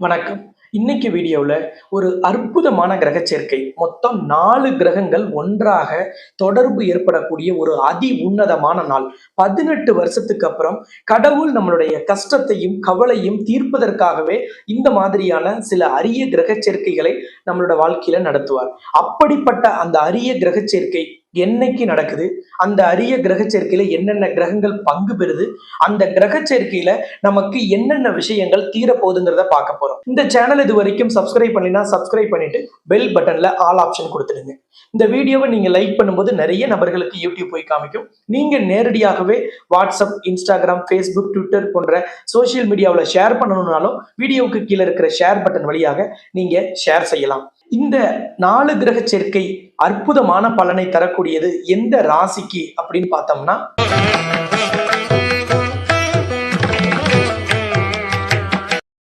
வணக்கம். இன்னைக்கு வீடியோவில் ஒரு அற்புதமான கிரக சேர்க்கை. மொத்தம் நாலு கிரகங்கள் ஒன்றாக தொடர்பு ஏற்படக்கூடிய ஒரு அதி உன்னதமான நாள். பதினெட்டு வருஷத்துக்கு அப்புறம் கடவுள் நம்மளுடைய கஷ்டத்தையும் கவலையும் தீர்ப்பதற்காகவே இந்த மாதிரியான சில அரிய கிரக சேர்க்கைகளை நம்மளோட வாழ்க்கையில நடத்துவார். அப்படிப்பட்ட அந்த அரிய கிரக சேர்க்கை என்னைக்கு நடக்குது? அந்த அரிய கிரக சேர்க்கையில என்னென்ன கிரகங்கள் பங்கு பெறுது? அந்த கிரக சேர்க்கையில நமக்கு என்னென்ன விஷயங்கள் தீரப்போகுதுங்கிறத பார்க்க போறோம். இந்த சேனல் இது வரைக்கும் சப்ஸ்கிரைப் பண்ணினா சப்ஸ்கிரைப் பண்ணிட்டு பெல் பட்டன்ல ஆல் ஆப்ஷன் கொடுத்துடுங்க. இந்த வீடியோவை நீங்க லைக் பண்ணும்போது நிறைய நபர்களுக்கு யூடியூப் போய் காமிக்கும். நீங்க நேரடியாகவே வாட்ஸ்அப் இன்ஸ்டாகிராம் ஃபேஸ்புக் ட்விட்டர் போன்ற சோஷியல் மீடியாவில் ஷேர் பண்ணணும்னாலும் வீடியோவுக்கு கீழே இருக்கிற ஷேர் பட்டன் வழியாக நீங்க ஷேர் செய்யலாம். இந்த நாலு கிரக சேர்க்கை அற்புதமான பலனை தரக்கூடியது எந்த ராசிக்கு அப்படின்னு பார்த்தோம்னா?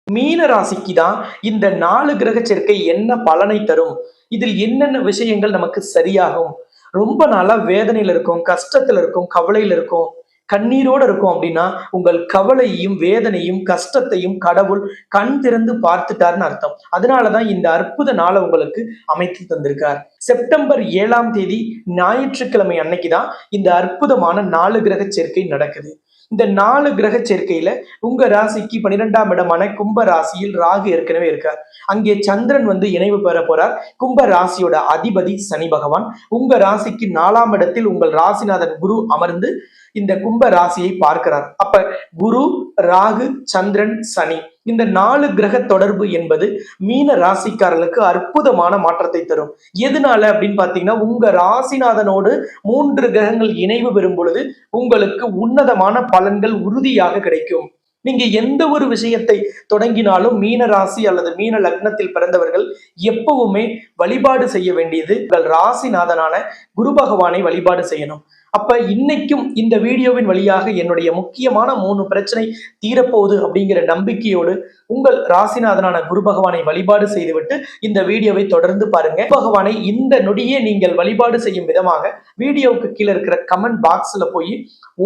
மீன ராசிக்கு தான் இந்த நாலு கிரக சேர்க்கை என்ன பலனை தரும்? இதில் என்னென்ன விஷயங்கள் நமக்கு சரியாகும்? ரொம்ப நாளா வேதனையில இருக்கும் கஷ்டத்துல இருக்கும் கவலையில இருக்கும். கண்ணீரோட இருக்கும் அப்படின்னா உங்கள் கவலையையும் வேதனையும் கஷ்டத்தையும் கடவுள் கண் திறந்து பார்த்துட்டார்னு அர்த்தம். அதனாலதான் இந்த அற்புத நாளை உங்களுக்கு அமைத்து தந்திருக்கார். செப்டம்பர் ஏழாம் தேதி ஞாயிற்றுக்கிழமை அன்னைக்கு தான் இந்த அற்புதமான நாலு கிரக சேர்க்கை நடக்குது. இந்த நாலு கிரக சேர்க்கையில உங்க ராசிக்கு பன்னிரெண்டாம் இடமான கும்ப ராசியில் ராகு ஏற்கனவே இருக்கார். அங்கே சந்திரன் வந்து இணைவு பெற போறார். கும்ப ராசியோட அதிபதி சனி பகவான். உங்க ராசிக்கு நாலாம் இடத்தில் உங்கள் ராசிநாதன் குரு அமர்ந்து இந்த கும்ப ராசியை பார்க்கிறார். அப்ப குரு ராகு சந்திரன் சனி. இந்த நாலு கிரக தொடர்பு என்பது மீன ராசிக்காரர்களுக்கு அற்புதமான மாற்றத்தை தரும். எதனால அப்படின்னு பாத்தீங்கன்னா உங்க ராசிநாதனோடு மூன்று கிரகங்கள் இணைவு பெறும் பொழுது உங்களுக்கு உன்னதமான பலன்கள் உறுதியாக கிடைக்கும். நீங்க எந்த ஒரு விஷயத்தை தொடங்கினாலும் மீன ராசி அல்லது மீன லக்னத்தில் பிறந்தவர்கள் எப்பவுமே வழிபாடு செய்ய வேண்டியது உங்கள் ராசிநாதனான குரு பகவானை வழிபாடு செய்யணும். அப்ப இன்னைக்கும் இந்த வீடியோவின் வழியாக என்னுடைய முக்கியமான மூணு பிரச்சனை தீரப்போகுது அப்படிங்கிற நம்பிக்கையோடு உங்கள் ராசிநாதனான குரு பகவானை வழிபாடு செய்துவிட்டு இந்த வீடியோவை தொடர்ந்து பாருங்க. பகவானை இந்த நொடியே நீங்கள் வழிபாடு செய்யும் விதமாக வீடியோவுக்கு கீழே இருக்கிற கமெண்ட் பாக்ஸ்ல போய்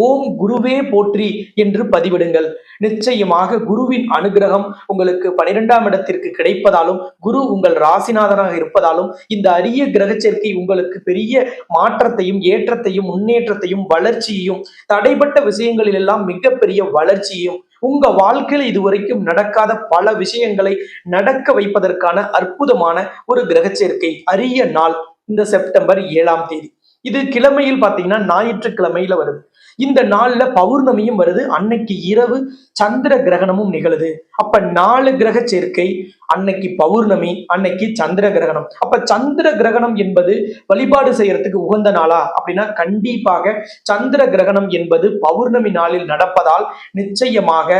ஓம் குருவே போற்றி என்று பதிவிடுங்கள். நிச்சயமாக குருவின் அனுகிரகம் உங்களுக்கு பனிரெண்டாம் இடத்திற்கு கிடைப்பதாலும் குரு உங்கள் ராசிநாதனாக இருப்பதாலும் இந்த அரிய கிரக சேர்க்கை உங்களுக்கு பெரிய மாற்றத்தையும் ஏற்றத்தையும் முன்னேற்றத்தையும் வளர்ச்சியையும் தடைப்பட்ட விஷயங்களில் எல்லாம் மிகப்பெரிய வளர்ச்சியையும் உங்க வாழ்க்கையில இதுவரைக்கும் நடக்காத பல விஷயங்களை நடக்க வைப்பதற்கான அற்புதமான ஒரு கிரக சேர்க்கை அரிய நாள் இந்த செப்டம்பர் ஏழாம் தேதி. இது கிழமையில் பாத்தீங்கன்னா ஞாயிற்றுக்கிழமையில வருது. இந்த நாள்ல பௌர்ணமியும் வருது அன்னைக்கு இரவு சந்திர கிரகணமும் நிகழுது. அப்ப நாலு கிரக சேர்க்கை அன்னைக்கு பௌர்ணமி அன்னைக்கு சந்திர கிரகணம். அப்ப சந்திர கிரகணம் என்பது வழிபாடு செய்யறதுக்கு உகந்த நாளா? அப்படின்னா கண்டிப்பாக சந்திர கிரகணம் என்பது பௌர்ணமி நாளில் நடப்பதால் நிச்சயமாக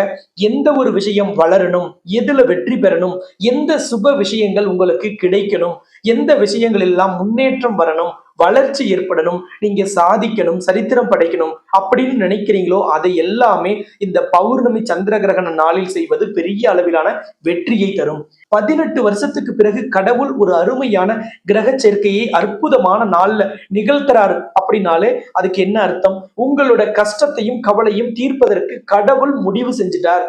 எந்த ஒரு விஷயம் வளரணும் எதுல வெற்றி பெறணும் எந்த சுப விஷயங்கள் உங்களுக்கு கிடைக்கணும் எந்த விஷயங்கள் எல்லாம் முன்னேற்றம் வரணும் வளர்ச்சி ஏற்படணும் நீங்க சாதிக்கணும் சரித்திரம் படைக்கணும் அப்படின்னு நினைக்கிறீங்களோ அதை எல்லாமே இந்த பௌர்ணமி சந்திர கிரகண நாளில் செய்வது பெரிய அளவிலான வெற்றியை தரும். பதினெட்டு வருஷத்துக்கு பிறகு கடவுள் ஒரு அருமையான கிரக சேர்க்கையை அற்புதமான நாள்ல நிகழ்த்துறாரு அப்படின்னாலே அதுக்கு என்ன அர்த்தம்? உங்களோட கஷ்டத்தையும் கவலையும் தீர்ப்பதற்கு கடவுள் முடிவு செஞ்சுட்டார்.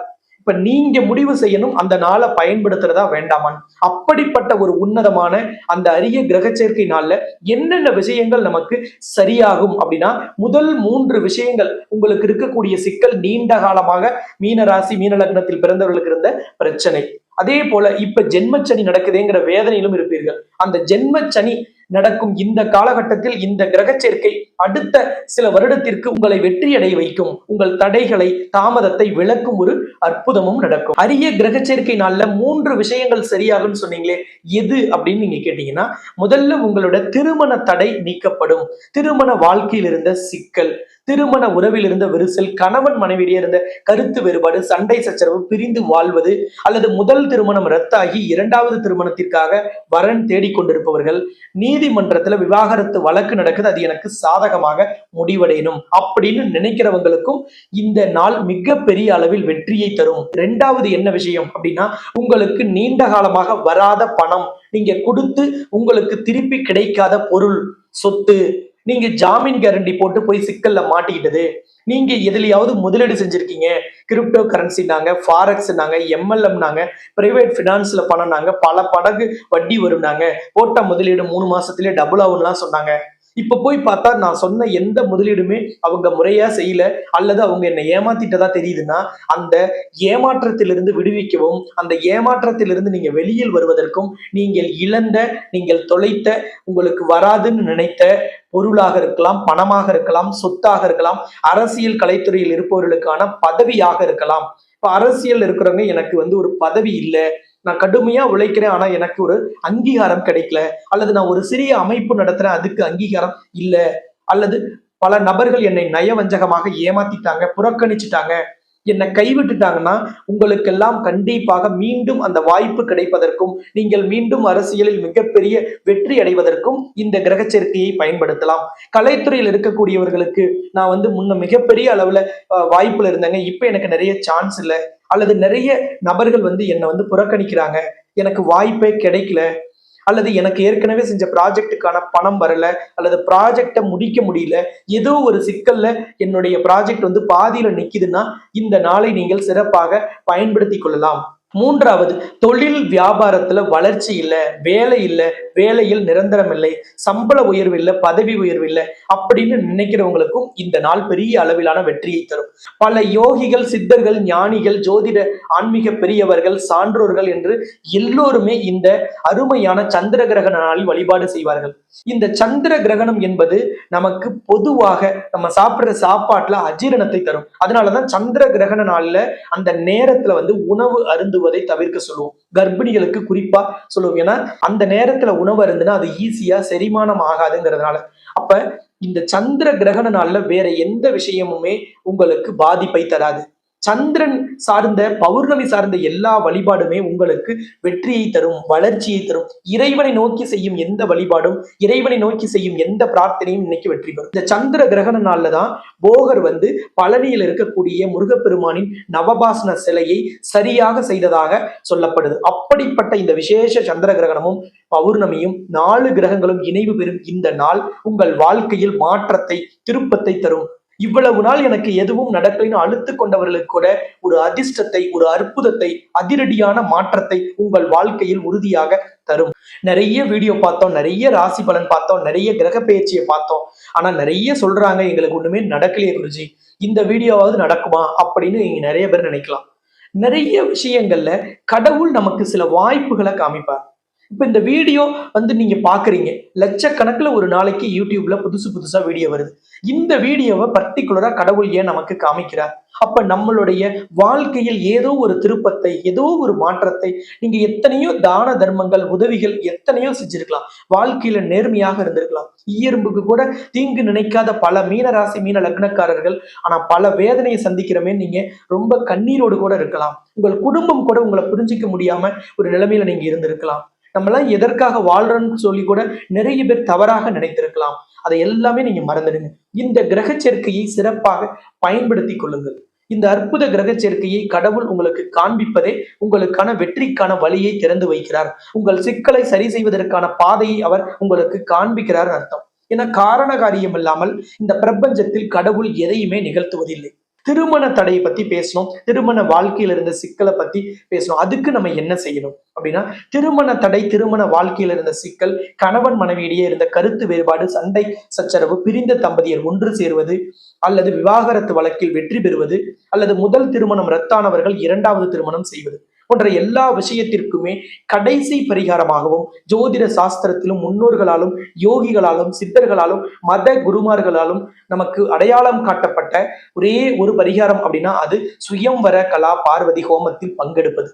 இப்ப நீங்க முடிவு செய்யணும் அந்த நாளை பயன்படுத்துறதா வேண்டாமான். அப்படிப்பட்ட ஒரு உன்னதமான அந்த அரிய கிரக சேர்க்கை நாள்ல என்னென்ன விஷயங்கள் நமக்கு சரியாகும் அப்படின்னா முதல் மூன்று விஷயங்கள் உங்களுக்கு இருக்கக்கூடிய சிக்கல் நீண்ட காலமாக மீன ராசி மீன லக்னத்தில் பிறந்தவர்களுக்கு இருந்த பிரச்சனை. அதே போல இப்ப ஜென்மச்சனி நடக்குதுங்கிற வேதனையிலும் இருப்பீர்கள். அந்த ஜென்மச்சனி நடக்கும் இந்த காலகட்டத்தில் இந்த கிரக சேர்க்கை அடுத்த சில வருடத்திற்கு உங்களை வெற்றியடைய வைக்கும். உங்கள் தடைகளை தாமதத்தை விளக்கும் ஒரு அற்புதமும் நடக்கும். அரிய கிரக சேர்க்கை நாள்ல மூன்று விஷயங்கள் சரியாகும்னு சொன்னீங்களே எது அப்படின்னு நீங்க கேட்டீங்கன்னா முதல்ல உங்களோட திருமண தடை நீக்கப்படும். திருமண வாழ்க்கையில் இருந்த சிக்கல் திருமண உறவில் இருந்த விரிசல் கணவன் மனைவியிடையே இருந்த கருத்து வேறுபாடு சண்டை சச்சரவு பிரிந்து வாழ்வது அல்லது முதல் திருமணம் ரத்தாகி இரண்டாவது திருமணத்திற்காக வரன் தேடிக்கொண்டிருப்பவர்கள் நீதிமன்றத்துல விவாகரத்து வழக்கு நடக்குது அது எனக்கு சாதகமாக முடிவடையணும் அப்படின்னு நினைக்கிறவங்களுக்கும் இந்த நாள் மிகப்பெரிய அளவில் வெற்றியை தரும். ரெண்டாவது என்ன விஷயம் அப்படின்னா உங்களுக்கு நீண்ட காலமாக வராத பணம் நீங்க கொடுத்து உங்களுக்கு திருப்பி கிடைக்காத பொருள் சொத்து நீங்க ஜாமீன் கேரண்டி போட்டு போய் சிக்கல்ல மாட்டிக்கிட்டது. நீங்க எதுலயாவது முதலீடு செஞ்சிருக்கீங்க. கிரிப்டோ கரன்சினாங்க ஃபாரக்ஸ்னாங்க எம்எல்எம்னாங்க பிரைவேட் ஃபினான்ஸ்ல பண்ணனாங்க பல படகு வட்டி வரும்னாங்க. போட்ட முதலீடு மூணு மாசத்துலயே டபுள் ஆகும்லாம் சொன்னாங்க. இப்ப போய் பார்த்தா நான் சொன்ன எந்த முதலீடுமே அவங்க முறையா செய்யல அல்லது அவங்க என்னை ஏமாத்திட்டதா தெரியுதுன்னா அந்த ஏமாற்றத்திலிருந்து விடுவிக்கவும் அந்த ஏமாற்றத்திலிருந்து நீங்க வெளியில் வருவதற்கும் நீங்கள் இழந்த நீங்கள் தொலைத்த உங்களுக்கு வராதுன்னு நினைத்த பொருளாக இருக்கலாம் பணமாக இருக்கலாம் சொத்தாக இருக்கலாம் அரசியல் கலைத்துறையில் இருப்பவர்களுக்கான பதவியாக இருக்கலாம். இப்ப அரசியல் இருக்கிறவங்க எனக்கு வந்து ஒரு பதவி இல்லை நான் கடுமையா உழைக்கிறேன் ஆனா எனக்கு ஒரு அங்கீகாரம் கிடைக்கல. அல்லது நான் ஒரு சிறிய அமைப்பு நடத்துறேன் அதுக்கு அங்கீகாரம் இல்லை. அல்லது பல நபர்கள் என்னை நயவஞ்சகமாக ஏமாத்திட்டாங்க புறக்கணிச்சுட்டாங்க. என்னை கைவிட்டுட்டாங்கன்னா உங்களுக்கெல்லாம் கண்டிப்பாக மீண்டும் அந்த வாய்ப்பு கிடைப்பதற்கும் நீங்கள் மீண்டும் அரசியலில் மிகப்பெரிய வெற்றி அடைவதற்கும் இந்த கிரக சேர்க்கையை பயன்படுத்தலாம். கலைத்துறையில் இருக்கக்கூடியவர்களுக்கு நான் வந்து முன்ன மிகப்பெரிய அளவுல வாய்ப்புல இருந்தேங்க. இப்ப எனக்கு நிறைய சான்ஸ் இல்லை. அல்லது நிறைய நபர்கள் வந்து என்னை வந்து புறக்கணிக்கிறாங்க. எனக்கு வாய்ப்பே கிடைக்கல. அல்லது எனக்கு ஏற்கனவே செஞ்ச ப்ராஜெக்ட்டுக்கான பணம் வரல அல்லது ப்ராஜெக்டை முடிக்க முடியல ஏதோ ஒரு சிக்கல்ல என்னுடைய ப்ராஜெக்ட் வந்து பாதியில நிக்குதுன்னா இந்த நாளை நீங்கள் சிறப்பாக பயன்படுத்தி கொள்ளலாம். மூன்றாவது தொழில் வியாபாரத்துல வளர்ச்சி இல்லை வேலை இல்லை வேலையில் நிரந்தரம் இல்லை சம்பள உயர்வு இல்லை பதவி உயர்வு இல்லை அப்படின்னு நினைக்கிறவங்களுக்கும் இந்த நாள் பெரிய அளவிலான வெற்றியை தரும். பல யோகிகள் சித்தர்கள் ஞானிகள் ஜோதிட ஆன்மீக பெரியவர்கள் சான்றோர்கள் என்று எல்லோருமே இந்த அருமையான சந்திர கிரகண நாளில் வழிபாடு செய்வார்கள். இந்த சந்திர கிரகணம் என்பது நமக்கு பொதுவாக நம்ம சாப்பிடுற சாப்பாட்டுல அஜீரணத்தை தரும். அதனாலதான் சந்திர கிரகண நாள்ல அந்த நேரத்துல வந்து உணவு அருந்து அருந்துவதை தவிர்க்க சொல்லுவோம். கர்ப்பிணிகளுக்கு குறிப்பா சொல்லுவோம். ஏன்னா அந்த நேரத்துல உணவு அருந்துனா அது ஈஸியா செரிமானம் ஆகாதுங்கிறதுனால. அப்ப இந்த சந்திர கிரகண நாள்ல வேற எந்த விஷயமுமே உங்களுக்கு பாதிப்பை தராது. சந்திரன் சார்ந்த பௌர்ணமி சார்ந்த எல்லா வழிபாடுமே உங்களுக்கு வெற்றியை தரும் வளர்ச்சியை தரும். இறைவனை நோக்கி செய்யும் எந்த வழிபாடும் இறைவனை நோக்கி செய்யும் எந்த பிரார்த்தனையும் இன்னைக்கு வெற்றி பெறும். இந்த சந்திர கிரகண நாள்ல தான் போகர் வந்து பழனியில் இருக்கக்கூடிய முருகப்பெருமானின் நவபாசன சிலையை சரியாக செய்ததாக சொல்லப்படுது. அப்படிப்பட்ட இந்த விசேஷ சந்திர கிரகணமும் பௌர்ணமியும் நாலு கிரகங்களும் இணைவு பெறும் இந்த நாள் உங்கள் வாழ்க்கையில் மாற்றத்தை திருப்பத்தை தரும். இவ்வளவு நாள் எனக்கு எதுவும் நடக்கலைன்னு அழுத்து கொண்டவர்களுக்கு கூட ஒரு அதிர்ஷ்டத்தை ஒரு அற்புதத்தை அதிரடியான மாற்றத்தை உங்கள் வாழ்க்கையில் உறுதியாக தரும். நிறைய வீடியோ பார்த்தோம் நிறைய ராசி பலன் பார்த்தோம் நிறைய கிரக பயிற்சியை பார்த்தோம். ஆனா நிறைய சொல்றாங்க எங்களுக்கு ஒண்ணுமே நடக்கலையே குருஜி. இந்த வீடியோவாவது நடக்குமா அப்படின்னு நீங்க நிறைய பேர் நினைக்கலாம். நிறைய விஷயங்கள்ல கடவுள் நமக்கு சில வாய்ப்புகளை காமிப்பார். இப்போ இந்த வீடியோ வந்து நீங்கள் பார்க்குறீங்க லட்சக்கணக்கில் ஒரு நாளைக்கு யூடியூப்ல புதுசு புதுசாக வீடியோ வருது. இந்த வீடியோவை பர்டிகுலராக கடவுள் ஏன் நமக்கு காமிக்கிறார்? அப்போ நம்மளுடைய வாழ்க்கையில் ஏதோ ஒரு திருப்பத்தை ஏதோ ஒரு மாற்றத்தை நீங்கள் எத்தனையோ தான தர்மங்கள் உதவிகள் எத்தனையோ செஞ்சுருக்கலாம். வாழ்க்கையில் நேர்மையாக இருந்திருக்கலாம். ஈயரும்புக்கு கூட தீங்கு நினைக்காத பல மீனராசி மீன லக்னக்காரர்கள் ஆனால் பல வேதனையை சந்திக்கிறமே நீங்கள் ரொம்ப கண்ணீரோடு கூட இருக்கலாம். உங்கள் குடும்பம் கூட உங்களை புரிஞ்சிக்க முடியாமல் ஒரு நிலைமையில நீங்கள் இருந்திருக்கலாம். நம்மளாம் எதற்காக வாழ்றோம்னு சொல்லி கூட நிறைய பேர் தவறாக நினைத்திருக்கலாம். அதை எல்லாமே நீங்க மறந்துடுங்க. இந்த கிரக சேர்க்கையை சிறப்பாக பயன்படுத்தி கொள்ளுங்கள். இந்த அற்புத கிரக சேர்க்கையை கடவுள் உங்களுக்கு காண்பிப்பதே உங்களுக்கான வெற்றிக்கான வழியை திறந்து வைக்கிறார். உங்கள் சிக்கலை சரி செய்வதற்கான பாதையை அவர் உங்களுக்கு காண்பிக்கிறார் அர்த்தம். ஏன்னா காரண காரியம் இல்லாமல் இந்த பிரபஞ்சத்தில் கடவுள் எதையுமே நிகழ்த்துவதில்லை. திருமண தடையை பத்தி பேசணும். திருமண வாழ்க்கையில இருந்த சிக்கலை பத்தி பேசணும். அதுக்கு நம்ம என்ன செய்யணும்? அப்படின்னா திருமண தடை திருமண வாழ்க்கையில இருந்த சிக்கல் கணவன் மனைவியிடையே இருந்த கருத்து வேறுபாடு சண்டை சச்சரவு பிரிந்த தம்பதியர் ஒன்று சேருவது அல்லது விவாகரத்து வழக்கில் வெற்றி பெறுவது அல்லது முதல் திருமணம் ரத்தானவர்கள் இரண்டாவது திருமணம் செய்வது. போன்ற எல்லா விஷயத்திற்குமே கடைசி பரிகாரமாகவும் ஜோதிட சாஸ்திரத்திலும் முன்னோர்களாலும் யோகிகளாலும் சித்தர்களாலும் மத குருமார்களாலும் நமக்கு அடையாளம் காட்டப்பட்ட ஒரே ஒரு பரிகாரம் அப்படின்னா அது சுயம்வர கலா பார்வதி ஹோமத்தில் பங்கெடுப்பது.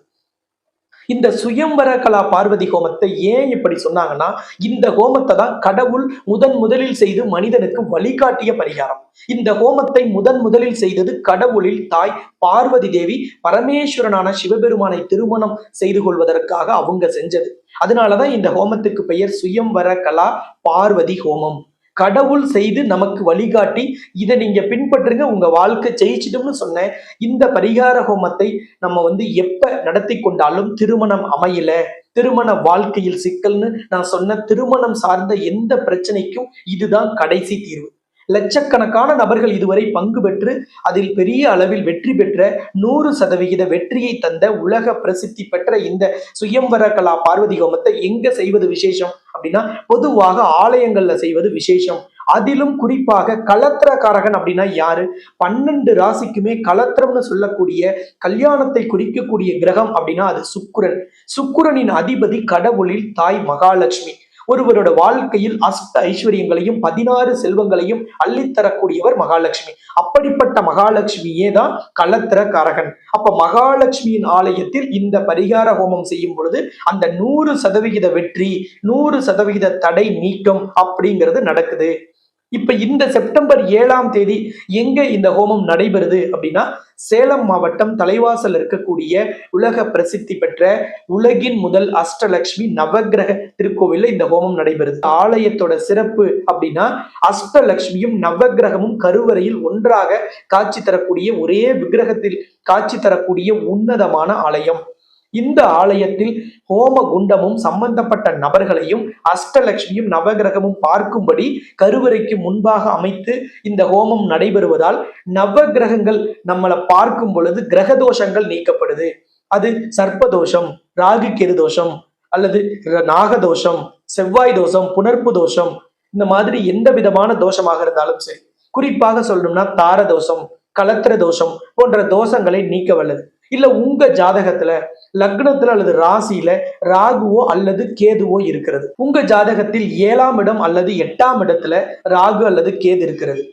இந்த சுயம்பர கலா பார்வதி ஹோமத்தை ஏன் இப்படி சொன்னாங்கன்னா இந்த ஹோமத்தை தான் கடவுள் முதன் முதலில் செய்து மனிதனுக்கு வழிகாட்டிய பரிகாரம். இந்த ஹோமத்தை முதன் முதலில் செய்தது கடவுளில் தாய் பார்வதி தேவி பரமேஸ்வரனான சிவபெருமானை திருமணம் செய்து கொள்வதற்காக அவங்க செஞ்சது. அதனாலதான் இந்த ஹோமத்துக்கு பெயர் சுயம்பர கலா பார்வதி ஹோமம். கடவுள் செய்து நமக்கு வழிகாட்டி இதை நீங்க பின்பற்றுங்க உங்க வாழ்க்கை ஜெயிச்சிடும்னு சொன்னேன். இந்த பரிகார ஹோமத்தை நம்ம வந்து எப்ப நடத்தி கொண்டாலும் திருமணம் அமையல திருமண வாழ்க்கையில் சிக்கல்னு நான் சொன்ன திருமணம் சார்ந்த எந்த பிரச்சனைக்கும் இதுதான் கடைசி தீர்வு. லட்சக்கணக்கான நபர்கள் இதுவரை பங்கு பெற்று அதில் பெரிய அளவில் வெற்றி பெற்ற நூறு சதவிகித வெற்றியை தந்த உலக பிரசித்தி பெற்ற இந்த சுயம்பர கலா பார்வதி ஹோமத்தை எங்க செய்வது விசேஷம் அப்படின்னா பொதுவாக ஆலயங்கள்ல செய்வது விசேஷம். அதிலும் குறிப்பாக கலத்திரக்காரகன் அப்படின்னா யாரு? பன்னெண்டு ராசிக்குமே கலத்திரம்னு சொல்லக்கூடிய கல்யாணத்தை குறிக்கக்கூடிய கிரகம் அப்படின்னா அது சுக்குரன். சுக்குரனின் அதிபதி கடவுளில் தாய் மகாலட்சுமி. ஒருவரோட வாழ்க்கையில் அஷ்ட ஐஸ்வர்யங்களையும் பதினாறு செல்வங்களையும் அள்ளித்தரக்கூடியவர் மகாலட்சுமி. அப்படிப்பட்ட மகாலட்சுமியே தான் கலத்திர காரகன் அப்ப மகாலட்சுமியின் ஆலயத்தில் இந்த பரிகார ஹோமம் செய்யும் பொழுது அந்த நூறு சதவிகித வெற்றி நூறு சதவிகித தடை நீக்கம் அப்படிங்கிறது நடக்குது. இப்ப இந்த செப்டம்பர் ஏழாம் தேதி எங்க இந்த ஹோமம் நடைபெறுது அப்படின்னா சேலம் மாவட்டம் தலைவாசல் இருக்கக்கூடிய உலக பிரசித்தி பெற்ற உலகின் முதல் அஷ்டலக்ஷ்மி நவக்கிரக திருக்கோவில்ல இந்த ஹோமம் நடைபெறுது. ஆலயத்தோட சிறப்பு அப்படின்னா அஷ்டலக்ஷ்மியும் நவக்கிரகமும் கருவறையில் ஒன்றாக காட்சி தரக்கூடிய ஒரே விக்கிரகத்தில் காட்சி தரக்கூடிய உன்னதமான ஆலயம். இந்த ஆலயத்தில் ஹோம குண்டமும் சம்பந்தப்பட்ட நபர்களையும் அஷ்டலட்சுமியும் நவகிரகமும் பார்க்கும்படி கருவறைக்கு முன்பாக அமைத்து இந்த ஹோமம் நடைபெறுவதால் நவகிரகங்கள் நம்மளை பார்க்கும் பொழுது கிரக தோஷங்கள் நீக்கப்படுது. அது சர்ப்பதோஷம் ராகு கெரு தோஷம் அல்லது நாகதோஷம் செவ்வாய் தோஷம் புனர்ப்பு தோஷம் இந்த மாதிரி எந்த விதமான தோஷமாக இருந்தாலும் சரி. குறிப்பாக சொல்லணும்னா தார தோஷம் கலத்திர தோஷம் போன்ற தோஷங்களை நீக்க வல்லது. இல்ல உங்க ஜாதகத்துல லக்னத்துல அல்லது ராசியில ராகுவோ அல்லது கேதுவோ இருக்கிறது. உங்க ஜாதகத்தில் ஏழாம் இடம் அல்லது எட்டாம் இடத்துல ராகு அல்லது கேது இருக்கிறது.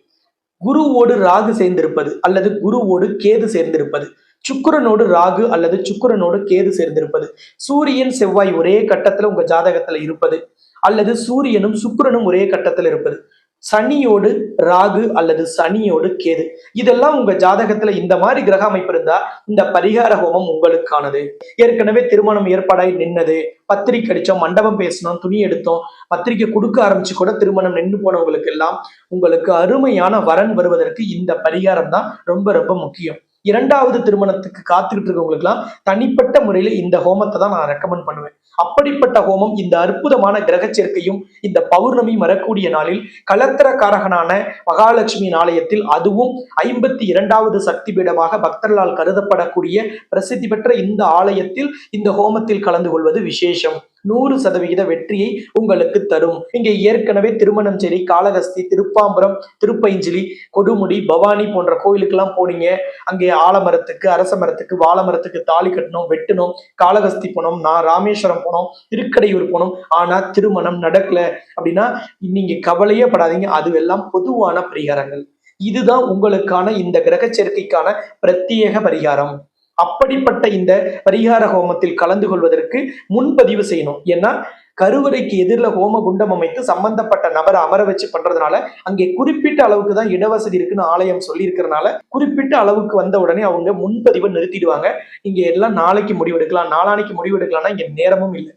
குருவோடு ராகு சேர்ந்திருப்பது அல்லது குருவோடு கேது சேர்ந்திருப்பது. சுக்கரனோடு ராகு அல்லது சுக்கரனோடு கேது சேர்ந்திருப்பது. சூரியன் செவ்வாய் ஒரே கட்டத்துல உங்க ஜாதகத்துல இருப்பது. அல்லது சூரியனும் சுக்கரனும் ஒரே கட்டத்துல இருப்பது. சனியோடு ராகு அல்லது சனியோடு கேது. இதெல்லாம் உங்க ஜாதகத்துல இந்த மாதிரி கிரக அமைப்பு இருந்தா இந்த பரிகார ஹோமம் உங்களுக்கானது. ஏற்கனவே திருமணம் ஏற்பாடாய் நின்னது. பத்திரிக்கை அடிச்சோம் மண்டபம் பேசினோம் துணி எடுத்தோம். பத்திரிக்கை கொடுக்க ஆரம்பிச்சு கூட திருமணம் நின்று போனவங்களுக்கு எல்லாம் உங்களுக்கு அருமையான வரன் வருவதற்கு இந்த பரிகாரம் தான் ரொம்ப ரொம்ப முக்கியம். இரண்டாவது திருமணத்துக்கு காத்துக்கிட்டு இருக்கவங்களுக்குலாம் தனிப்பட்ட முறையில இந்த ஹோமத்தை தான் நான் ரெக்கமெண்ட் பண்ணுவேன். அப்படிப்பட்ட ஹோமம் இந்த அற்புதமான கிரக சேர்க்கையும் இந்த பௌர்ணமி வரக்கூடிய நாளில் கலத்திரக்காரகனான மகாலட்சுமி ஆலயத்தில் அதுவும் ஐம்பத்தி இரண்டாவது சக்தி பீடமாக பக்தர்களால் கருதப்படக்கூடிய பிரசித்தி பெற்ற இந்த ஆலயத்தில் இந்த ஹோமத்தில் கலந்து கொள்வது விசேஷம். நூறு சதவிகித வெற்றியை உங்களுக்கு தரும். இங்கே ஏற்கனவே திருமணம் சரி காளகஸ்தி திருப்பாம்பரம் திருப்பைஞ்சிலி கொடுமுடி பவானி போன்ற கோயிலுக்கெல்லாம் போனீங்க. அங்கே ஆலமரத்துக்கு அரச மரத்துக்கு வாழமரத்துக்கு தாலி கட்டணும் வெட்டணும் காளகஸ்தி போனோம் நான் ராமேஸ்வரம் போனோம் திருக்கடையூர் போனோம். ஆனா திருமணம் நடக்கல. அப்படின்னா நீங்க கவலையே படாதீங்க. அதுவெல்லாம் பொதுவான பரிகாரங்கள். இதுதான் உங்களுக்கான இந்த கிரக சேர்க்கைக்கான பிரத்யேக பரிகாரம். அப்படிப்பட்ட இந்த பரிகார ஹோமத்தில் கலந்து கொள்வதற்கு முன்பதிவு செய்யணும். ஏன்னா கருவறைக்கு எதிரில் ஹோம குண்டம் அமைத்து சம்பந்தப்பட்ட நபரை அமர வச்சு பண்றதுனால அங்கே குறிப்பிட்ட அளவுக்கு தான் இடவசதி இருக்குன்னு ஆலயம் சொல்லியிருக்கிறதுனால குறிப்பிட்ட அளவுக்கு வந்த உடனே அவங்க முன்பதிவை நிறுத்திடுவாங்க. இங்க எல்லாம் நாளைக்கு முடிவெடுக்கலாம் நாளானைக்கு முடிவெடுக்கலாம்னா இங்க நேரமும் இல்லை.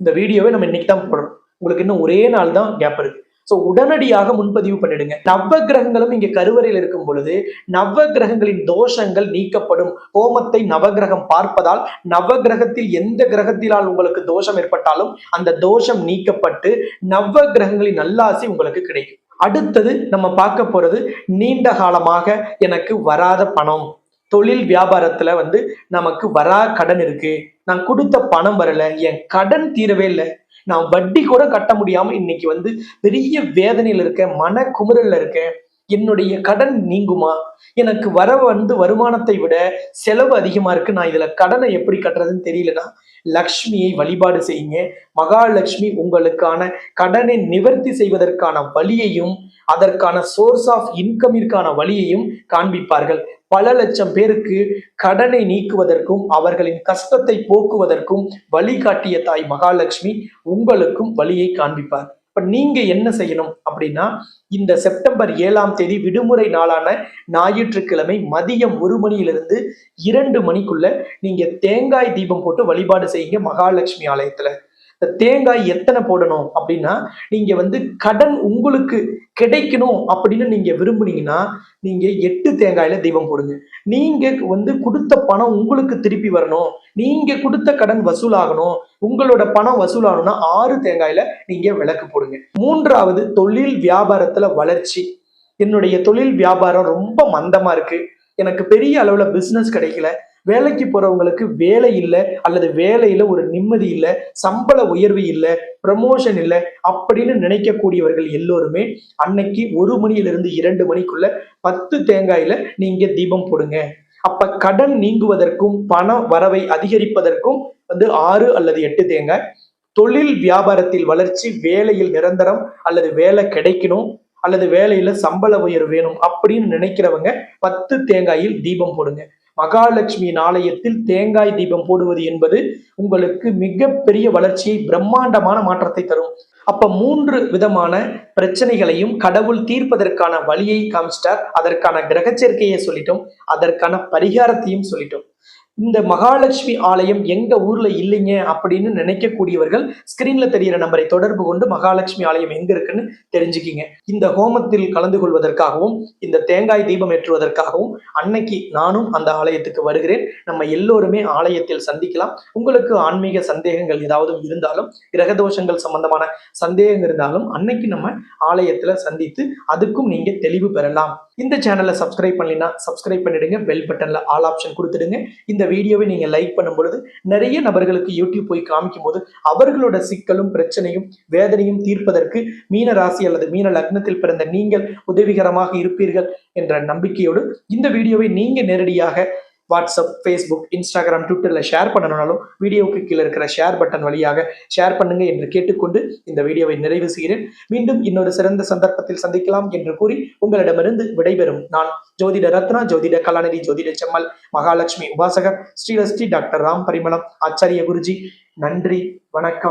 இந்த வீடியோவை நம்ம இன்னைக்கு தான் போடுறோம் உங்களுக்கு இன்னும் ஒரே நாள் தான் கேப் இருக்கு. ஸோ உடனடியாக முன்பதிவு பண்ணிடுங்க. நவ கிரகங்களும் இங்கே கருவறையில் இருக்கும் பொழுது நவ கிரகங்களின் தோஷங்கள் நீக்கப்படும். ஹோமத்தை நவகிரகம் பார்ப்பதால் நவ கிரகத்தில் எந்த கிரகத்தினால் உங்களுக்கு தோஷம் ஏற்பட்டாலும் அந்த தோஷம் நீக்கப்பட்டு நவ கிரகங்களின் நல்லாசி உங்களுக்கு கிடைக்கும். அடுத்தது நம்ம பார்க்க போறது நீண்ட காலமாக எனக்கு வராத பணம். தொழில் வியாபாரத்துல வந்து நமக்கு வரா கடன் இருக்கு. நான் கொடுத்த பணம் வரல. என் கடன் தீரவே இல்லை. நான் வட்டி கூட கட்ட முடியாம இன்னைக்கு வந்து பெரிய வேதனையில இருக்கேன் மன குமுறல்ல இருக்கேன் என்னுடைய கடன் நீங்குமா? எனக்கு வர வந்து வருமானத்தை விட செலவு அதிகமா இருக்கு. நான் இதுல கடனை எப்படி கட்டுறதுன்னு தெரியலனா லக்ஷ்மியை வழிபாடு செய்யுங்க. மகாலட்சுமி உங்களுக்கான கடனை நிவர்த்தி செய்வதற்கான வழியையும் அதற்கான சோர்ஸ் ஆஃப் இன்கமிற்கான வழியையும் காண்பிப்பார்கள். பல லட்சம் பேருக்கு கடனை நீக்குவதற்கும் அவர்களின் கஷ்டத்தை போக்குவதற்கும் வழிகாட்டிய தாய் மகாலட்சுமி உங்களுக்கும் வழியை காண்பிப்பார். இப்ப நீங்க என்ன செய்யணும் அப்படின்னா இந்த செப்டம்பர் ஏழாம் தேதி விடுமுறை நாளான ஞாயிற்றுக்கிழமை மதியம் ஒரு மணியிலிருந்து இரண்டு மணிக்குள்ள நீங்க தேங்காய் தீபம் போட்டு வழிபாடு செய்யுங்க மகாலட்சுமி ஆலயத்துல. இந்த தேங்காய் எத்தனை போடணும் அப்படின்னா நீங்க வந்து கடன் உங்களுக்கு கிடைக்கணும் அப்படின்னு நீங்க விரும்புனீங்கன்னா நீங்க எட்டு தேங்காயில தெய்வம் போடுங்க. நீங்க வந்து கொடுத்த பணம் உங்களுக்கு திருப்பி வரணும். நீங்க கொடுத்த கடன் வசூலாகணும். உங்களோட பணம் வசூலாகணும்னா ஆறு தேங்காயில நீங்க விளக்கு போடுங்க. மூன்றாவது தொழில் வியாபாரத்துல வளர்ச்சி. என்னுடைய தொழில் வியாபாரம் ரொம்ப மந்தமா இருக்கு. எனக்கு பெரிய அளவுல பிசினஸ் கிடைக்கல. வேலைக்கு போறவங்களுக்கு வேலை இல்லை அல்லது வேலையில ஒரு நிம்மதி இல்லை சம்பள உயர்வு இல்லை ப்ரமோஷன் இல்லை அப்படின்னு நினைக்கக்கூடியவர்கள் எல்லோருமே அன்னைக்கு ஒரு மணியிலிருந்து இரண்டு மணிக்குள்ள பத்து தேங்காயில நீங்க தீபம் போடுங்க. அப்ப கடன் நீங்குவதற்கும் பண வரவை அதிகரிப்பதற்கும் வந்து ஆறு அல்லது எட்டு தேங்காய். தொழில் வியாபாரத்தில் வளர்ச்சி வேலையில் நிரந்தரம் அல்லது வேலை கிடைக்கணும் அல்லது வேலையில சம்பள உயர்வு வேணும் அப்படின்னு நினைக்கிறவங்க பத்து தேங்காயில் தீபம் போடுங்க. மகாலட்சுமியின் ஆலயத்தில் தேங்காய் தீபம் போடுவது என்பது உங்களுக்கு மிகப்பெரிய வளர்ச்சியை பிரம்மாண்டமான மாற்றத்தை தரும். அப்ப மூன்று விதமான பிரச்சனைகளையும் கடவுள் தீர்ப்பதற்கான வழியை காமிச்சிட்டார். அதற்கான கிரகச்சேர்க்கையை சொல்லிட்டோம். அதற்கான பரிகாரத்தையும் சொல்லிட்டோம். இந்த மகாலட்சுமி ஆலயம் எங்க ஊர்ல இல்லைங்க அப்படின்னு நினைக்கக்கூடியவர்கள் ஸ்கிரீன்ல தெரியிற நம்பரை தொடர்பு கொண்டு மகாலட்சுமி ஆலயம் எங்க இருக்குன்னு தெரிஞ்சுக்கிங்க. இந்த ஹோமத்தில் கலந்து கொள்வதற்காகவும் இந்த தேங்காய் தீபம் ஏற்றுவதற்காகவும் அன்னைக்கு நானும் அந்த ஆலயத்துக்கு வருகிறேன். நம்ம எல்லோருமே ஆலயத்தில் சந்திக்கலாம். உங்களுக்கு ஆன்மீக சந்தேகங்கள் ஏதாவது இருந்தாலும் கிரகதோஷங்கள் சம்பந்தமான சந்தேகம் இருந்தாலும் அன்னைக்கு நம்ம ஆலயத்துல சந்தித்து அதுக்கும் நீங்க தெளிவு பெறலாம். இந்த சேனலை சப்ஸ்கிரைப் பண்ணலைன்னா சப்ஸ்கிரைப் பண்ணிடுங்க. பெல் பட்டனில் ஆல் ஆப்ஷன் கொடுத்துடுங்க. இந்த வீடியோவை நீங்கள் லைக் பண்ணும் பொழுது நிறைய நபர்களுக்கு யூடியூப் போய் காமிக்கும் போது அவர்களோட சிக்கலும் பிரச்சனையும் வேதனையும் தீர்ப்பதற்கு மீன ராசி அல்லது மீன லக்னத்தில் பிறந்த நீங்கள் உதவிகரமாக இருப்பீர்கள் என்ற நம்பிக்கையோடு இந்த வீடியோவை நீங்கள் நேரடியாக வாட்ஸ்அப் ஃபேஸ்புக் இன்ஸ்டாகிராம் ட்விட்டரில் ஷேர் பண்ணணும்னாலும் வீடியோவுக்கு கீழே இருக்கிற ஷேர் பட்டன் வழியாக ஷேர் பண்ணுங்க என்று கேட்டுக்கொண்டு இந்த வீடியோவை நிறைவு செய்கிறேன். மீண்டும் இன்னொரு சிறந்த சந்தர்ப்பத்தில் சந்திக்கலாம் என்று கூறி உங்களிடமிருந்து விடைபெறும் நான் ஜோதிட ரத்னா ஜோதிட கலாநிதி ஜோதிட செம்மல் மகாலட்சுமி உபாசகர் ஸ்ரீலஸ்ரீ டாக்டர் ராம் பரிமளம் ஆச்சாரிய குருஜி நன்றி வணக்கம்.